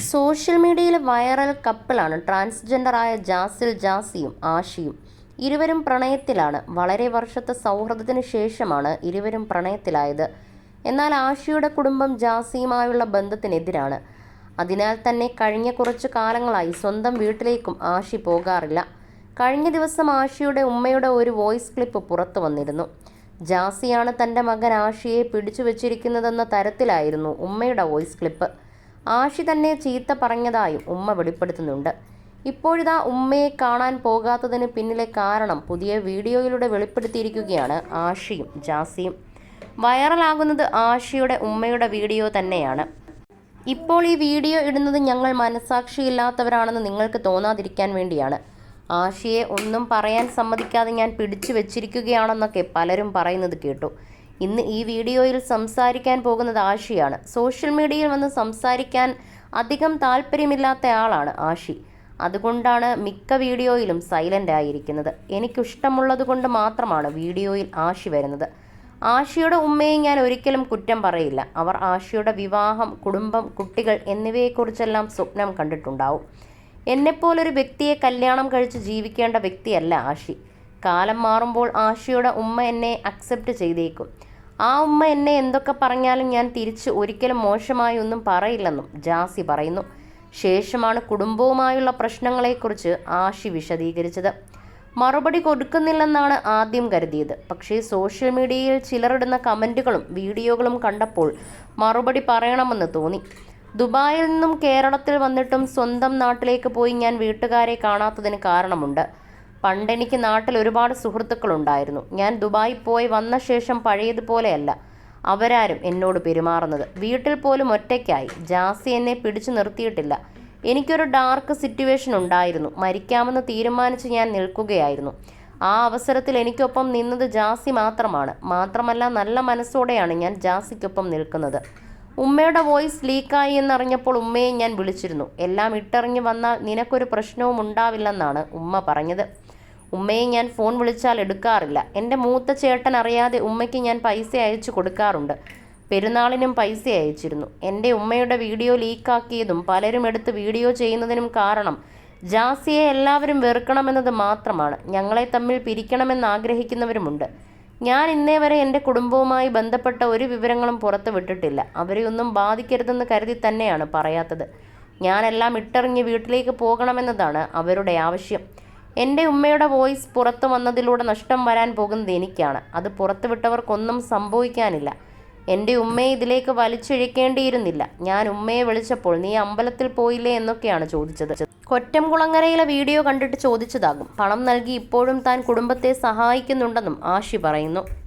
Social മീഡിയയിൽ viral കപ്പിളാണ് ട്രാൻസ്ജെൻഡറായ Jasil ജാസിയും ആഷിയും. ഇരുവരും പ്രണയത്തിലാണ്. വളരെ വർഷത്തെ സൗഹൃദത്തിന് ശേഷമാണ് ഇരുവരും പ്രണയത്തിലായത്. എന്നാൽ ആഷിയുടെ കുടുംബം ജാസിയുമായുള്ള ബന്ധത്തിനെതിരാണ്. അതിനാൽ തന്നെ കഴിഞ്ഞ കുറച്ച് കാലങ്ങളായി സ്വന്തം വീട്ടിലേക്കും ആഷി പോകാറില്ല. കഴിഞ്ഞ ദിവസം ആഷിയുടെ ഉമ്മയുടെ ഒരു വോയിസ് ക്ലിപ്പ് പുറത്തു വന്നിരുന്നു. ജാസിയാണ് തന്റെ മകൻ ആഷിയെ പിടിച്ചു വച്ചിരിക്കുന്നതെന്ന തരത്തിലായിരുന്നു ഉമ്മയുടെ വോയിസ് ക്ലിപ്പ്. ആഷി തന്നെ ചീത്ത പറഞ്ഞതായും ഉമ്മ വെളിപ്പെടുത്തുന്നുണ്ട്. ഇപ്പോഴിതാ ഉമ്മയെ കാണാൻ പോകാത്തതിന് പിന്നിലെ കാരണം പുതിയ വീഡിയോയിലൂടെ വെളിപ്പെടുത്തിയിരിക്കുകയാണ് ആഷിയും ജാസിയും. വൈറലാകുന്നത് ആഷിയുടെ ഉമ്മയുടെ വീഡിയോ തന്നെയാണ്. ഇപ്പോൾ ഈ വീഡിയോ ഇടുന്നത് ഞങ്ങൾ മനസാക്ഷിയില്ലാത്തവരാണെന്ന് നിങ്ങൾക്ക് തോന്നാതിരിക്കാൻ വേണ്ടിയാണ്. ആഷിയെ ഒന്നും പറയാൻ സമ്മതിക്കാതെ ഞാൻ പിടിച്ചു വെച്ചിരിക്കുകയാണെന്നൊക്കെ പലരും പറയുന്നത് കേട്ടു. ഇന്ന് ഈ വീഡിയോയിൽ സംസാരിക്കാൻ പോകുന്നത് ആഷിയാണ്. സോഷ്യൽ മീഡിയയിൽ വന്ന് സംസാരിക്കാൻ അധികം താല്പര്യമില്ലാത്ത ആളാണ് ആഷി. അതുകൊണ്ടാണ് മിക്ക വീഡിയോയിലും സൈലന്റ് ആയിരിക്കുന്നത്. എനിക്കിഷ്ടമുള്ളത് കൊണ്ട് മാത്രമാണ് വീഡിയോയിൽ ആഷി വരുന്നത്. ആഷിയുടെ ഉമ്മയെ ഞാൻ ഒരിക്കലും കുറ്റം പറയില്ല. അവർ ആഷിയുടെ വിവാഹം കുടുംബം കുട്ടികൾ എന്നിവയെക്കുറിച്ചെല്ലാം സ്വപ്നം കണ്ടിട്ടുണ്ടാവും. എന്നെപ്പോലൊരു വ്യക്തിയെ കല്യാണം കഴിച്ച് ജീവിക്കേണ്ട വ്യക്തിയല്ല ആഷി. കാലം മാറുമ്പോൾ ആഷിയുടെ ഉമ്മ എന്നെ അക്സെപ്റ്റ് ചെയ്തേക്കും. ആ ഉമ്മ എന്നെ എന്തൊക്കെ പറഞ്ഞാലും ഞാൻ തിരിച്ച് ഒരിക്കലും മോശമായി ഒന്നും പറയില്ലെന്നും ജാസി പറയുന്നു. ശേഷമാണ് കുടുംബവുമായുള്ള പ്രശ്നങ്ങളെക്കുറിച്ച് ആഷി വിശദീകരിച്ചത്. മറുപടി കൊടുക്കുന്നില്ലെന്നാണ് ആദ്യം കരുതിയത്. പക്ഷേ സോഷ്യൽ മീഡിയയിൽ ചിലറിടുന്ന കമന്റുകളും വീഡിയോകളും കണ്ടപ്പോൾ മറുപടി പറയണമെന്ന് തോന്നി. ദുബായിൽ നിന്നും കേരളത്തിൽ വന്നിട്ടും സ്വന്തം നാട്ടിലേക്ക് പോയി ഞാൻ വീട്ടുകാരെ കാണാത്തതിന് കാരണമുണ്ട്. പണ്ടെനിക്ക് നാട്ടിൽ ഒരുപാട് സുഹൃത്തുക്കളുണ്ടായിരുന്നു. ഞാൻ ദുബായി പോയി വന്ന ശേഷം പഴയതുപോലെയല്ല. അവരാരും എന്നോട് പെരുമാറുന്നത്. വീട്ടിൽ പോലും ഒറ്റയ്ക്കായി. ജാസി എന്നെ പിടിച്ചു നിർത്തിയിട്ടില്ല. എനിക്കൊരു ഡാർക്ക് സിറ്റുവേഷൻ ഉണ്ടായിരുന്നു. മരിക്കാമെന്ന് തീരുമാനിച്ച് ഞാൻ നിൽക്കുകയായിരുന്നു. ആ അവസരത്തിൽ എനിക്കൊപ്പം നിന്നത് ജാസി മാത്രമാണ്. മാത്രമല്ല നല്ല മനസ്സോടെയാണ് ഞാൻ ജാസിക്കൊപ്പം നിൽക്കുന്നത്. ഉമ്മയുടെ വോയിസ് ലീക്കായി എന്നറിഞ്ഞപ്പോൾ ഉമ്മയെ ഞാൻ വിളിച്ചിരുന്നു. എല്ലാം ഇട്ടിറങ്ങി വന്നാൽ നിനക്കൊരു പ്രശ്നവും ഉണ്ടാവില്ലെന്നാണ് ഉമ്മ പറഞ്ഞത്. ഉമ്മയെ ഞാൻ ഫോൺ വിളിച്ചാൽ എടുക്കാറില്ല. എന്റെ മൂത്ത ചേട്ടൻ അറിയാതെ ഉമ്മയ്ക്ക് ഞാൻ പൈസ അയച്ചു കൊടുക്കാറുണ്ട്. പെരുന്നാളിനും പൈസ അയച്ചിരുന്നു. എന്റെ ഉമ്മയുടെ വീഡിയോ ലീക്കാക്കിയതും പലരും എടുത്ത് വീഡിയോ ചെയ്യുന്നതിനും കാരണം ജാസിയെ എല്ലാവരും വെറുക്കണമെന്നത് മാത്രമാണ്. ഞങ്ങളെ തമ്മിൽ പിരിക്കണമെന്ന് ആഗ്രഹിക്കുന്നവരുമുണ്ട്. ഞാൻ ഇന്നേ വരെ എന്റെ കുടുംബവുമായി ബന്ധപ്പെട്ട ഒരു വിവരങ്ങളും പുറത്തു വിട്ടിട്ടില്ല. അവരെ ഒന്നും ബാധിക്കരുതെന്ന് കരുതി തന്നെയാണ് പറയാത്തത്. ഞാനെല്ലാം ഇട്ടിറങ്ങി വീട്ടിലേക്ക് പോകണമെന്നതാണ് അവരുടെ ആവശ്യം. എന്റെ ഉമ്മയുടെ വോയിസ് പുറത്തു വന്നതിലൂടെ നഷ്ടം വരാൻ പോകുന്നത് എനിക്കാണ്. അത് പുറത്തുവിട്ടവർക്കൊന്നും സംഭവിക്കാനില്ല. എന്റെ ഉമ്മയെ ഇതിലേക്ക് വലിച്ചിഴക്കേണ്ടിയിരുന്നില്ല. ഞാൻ ഉമ്മയെ വിളിച്ചപ്പോൾ നീ അമ്പലത്തിൽ പോയില്ലേ? എന്നൊക്കെയാണ് ചോദിച്ചത്. കൊറ്റംകുളങ്ങരയിലെ വീഡിയോ കണ്ടിട്ട് ചോദിച്ചതാകും. പണം നൽകി ഇപ്പോഴും താൻ കുടുംബത്തെ സഹായിക്കുന്നുണ്ടെന്നും ആഷി പറയുന്നു.